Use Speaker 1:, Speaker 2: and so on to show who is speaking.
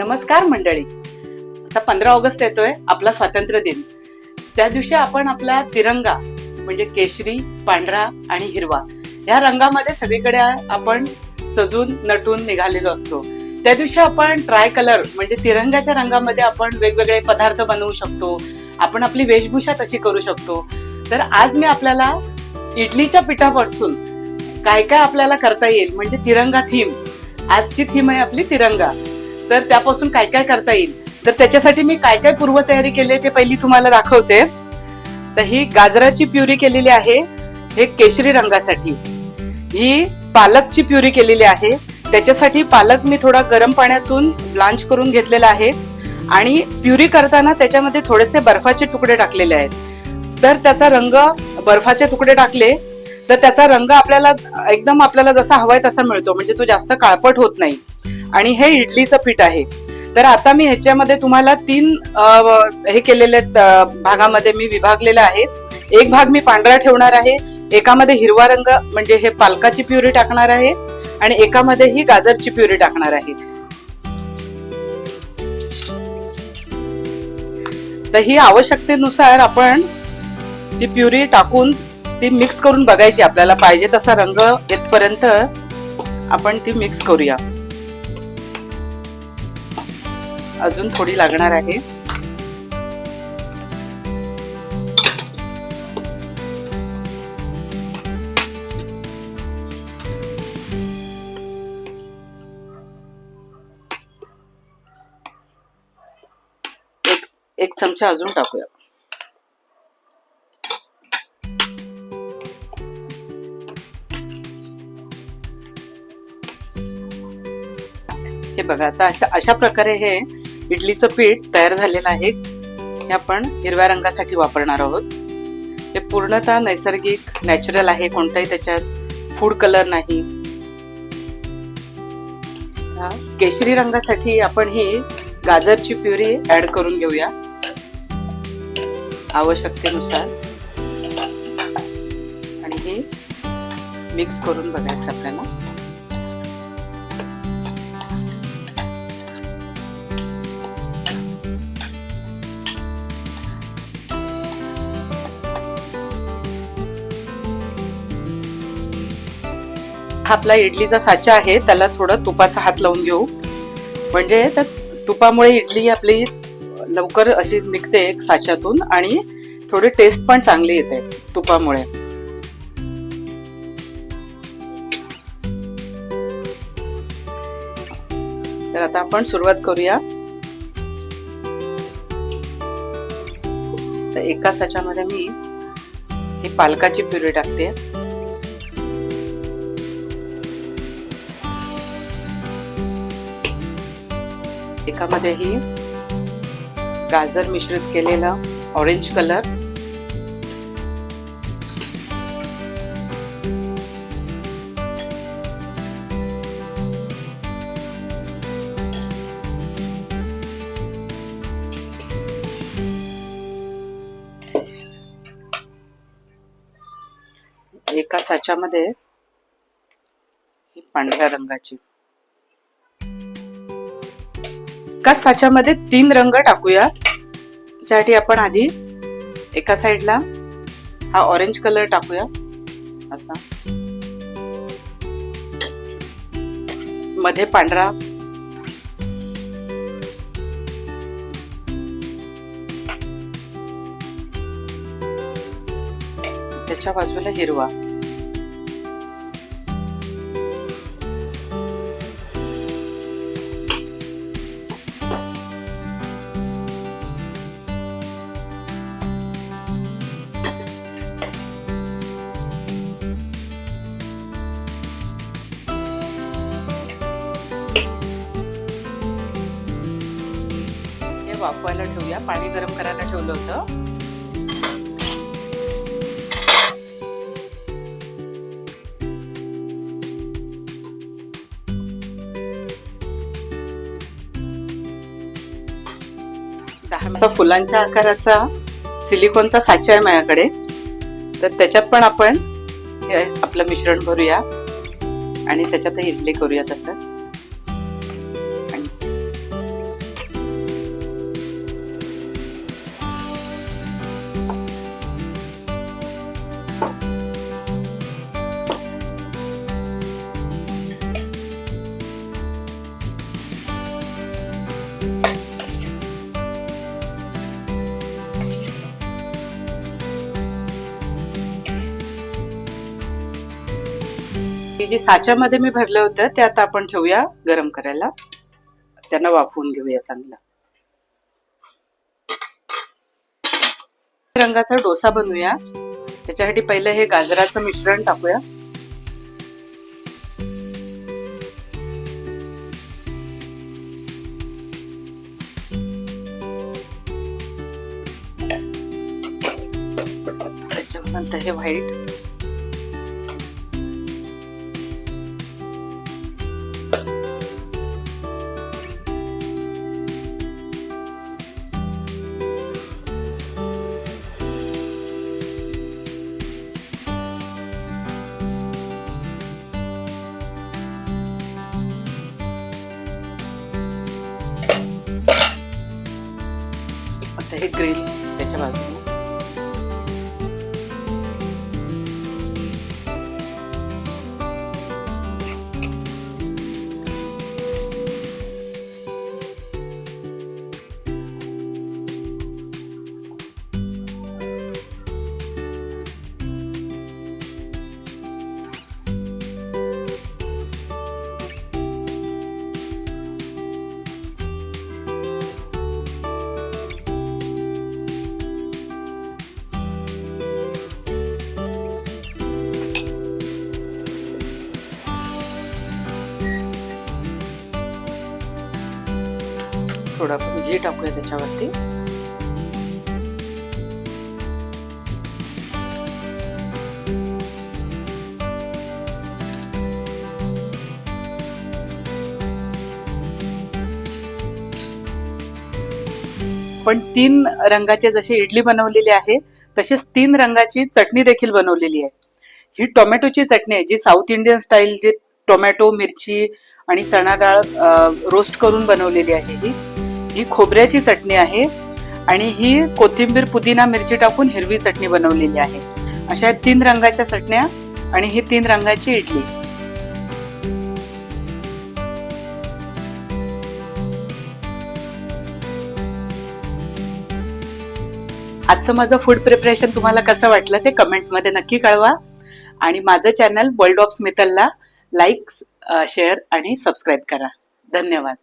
Speaker 1: नमस्कार मंडळी. आता पंधरा ऑगस्ट येतोय आपला स्वातंत्र्य दिन. त्या दिवशी आपण आपला तिरंगा म्हणजे केशरी पांढरा आणि हिरवा ह्या रंगामध्ये सगळीकडे आपण सजून नटून निघालेलो असतो. त्या दिवशी आपण ट्राय कलर म्हणजे तिरंगाच्या रंगामध्ये आपण वेगवेगळे पदार्थ बनवू शकतो. आपण आपली वेशभूषा तशी करू शकतो. तर आज मी आपल्याला इडलीच्या पिठापासून काय काय आपल्याला करता येईल म्हणजे तिरंगा थीम आजची थीम आहे आपली तिरंगा. तर त्यापासून काय काय करता येईल? तर त्याच्यासाठी मी काय काय पूर्वतयारी केली आहे ते पहिली तुम्हाला दाखवते. तर ही गाजराची प्युरी केलेली आहे हे केशरी रंगासाठी. ही पालकची प्युरी केलेली आहे. त्याच्यासाठी पालक मी थोडा गरम पाण्यातून ब्लांच करून घेतलेला आहे. आणि प्युरी करताना त्याच्यामध्ये थोडेसे बर्फाचे तुकडे टाकलेले आहेत. तर त्याचा रंग बर्फाचे तुकडे टाकले तर त्याचा रंग आपल्याला एकदम आपल्याला जसा हवाय तसा मिळतो. म्हणजे तो जास्त काळपट होत नाही. आणि हे इडलीचं पीठ आहे. तर आता मी ह्याच्यामध्ये तुम्हाला तीन हे केलेले आहेत, भागामध्ये मी विभागलेलं आहे. एक भाग मी पांढरा ठेवणार आहे एकामध्ये हिरवा रंग म्हणजे हे पालकाची प्युरी टाकणार आहे आणि एकामध्ये ही गाजरची प्युरी टाकणार आहे. तर ही आवश्यकतेनुसार आपण ती प्युरी टाकून ती मिक्स करून बघायची आपल्याला पाहिजे तसा रंग येतपर्यंत आपण ती मिक्स करूया. अजून थोडी लागणार आहे. एक एक चमचा अजून टाकूया. हे बघा आता अशा अशा प्रकारे हे इडलीचं पीठ तयार झालेलं आहे. हे आपण हिरव्या रंगासाठी वापरणार आहोत. हे पूर्णतः नैसर्गिक नॅचरल आहे. कोणताही त्याच्यात फूड कलर नाही. केशरी रंगासाठी आपण ही गाजरची प्युरी ऍड करून घेऊया. आवश्यकतेनुसार. आणि हे मिक्स करून बघायचं आपल्याला. हा आपला इडलीचा साचा आहे त्याला थोडं तुपाचा हात लावून घेऊ. म्हणजे त्या तुपामुळे इडली आपली लवकर अशी निघते साच्यातून आणि थोडी टेस्ट पण चांगली येते तुपामुळे. तर आता आपण सुरुवात करूया. तर एका साच्यामध्ये मी ही पालकाची प्युरी टाकते. एकामध्ये ही गाजर मिश्रित केलेला ऑरेंज कलर एका साच्यामध्ये ही पांढऱ्या रंगाची. एकाच साच्यामध्ये तीन रंग टाकूया. त्याच्यासाठी आपण आधी एका साईडला हा ऑरेंज कलर टाकूया. असा. मध्ये पांढरा. त्याच्या बाजूला हिरवा. वाफवायला ठेवूया. पाणी गरम करायला ठेवलं होतं. फुलांच्या आकाराचा सिलिकॉनचा साचा आहे माझ्याकडे. तर त्याच्यात पण आपण हे आपलं मिश्रण भरूया. आणि त्याच्यात इडली करूया तसं. जी साच्यामध्ये मी भरलं होतं ते आता आपण ठेवूया गरम करायला. त्यांना वाफवून घेऊया चांगला. रंगाचा डोसा बनवूया. त्याच्यासाठी पहिलं हे गाजराचं मिश्रण टाकूया. त्याच्यानंतर हे व्हाईट हे ग्रिल त्याच्या बाजूला थोडं आपण घी टाकूया त्याच्यावरती. पण तीन रंगाचे जसे इडली बनवलेली आहे तसेच तीन रंगाची चटणी देखील बनवलेली आहे. ही टोमॅटोची चटणी आहे जी साऊथ इंडियन स्टाईल जी टोमॅटो मिरची आणि चणा डाळ रोस्ट करून बनवलेली आहे ही. ही खोबऱ्याची चटणी आहे आणि ही कोथिंबीर पुदिना मिरची टाकून हिरवी चटणी बनवलेली आहे. अशा तीन रंगाच्या चटण्या आणि ही तीन रंगाची इडली. आजचं माझं फूड प्रिपरेशन तुम्हाला कसं वाटलं ते कमेंटमध्ये नक्की कळवा. आणि माझं चॅनल वर्ल्ड ऑफ स्मितलला लाईक शेअर आणि सबस्क्राईब करा. धन्यवाद.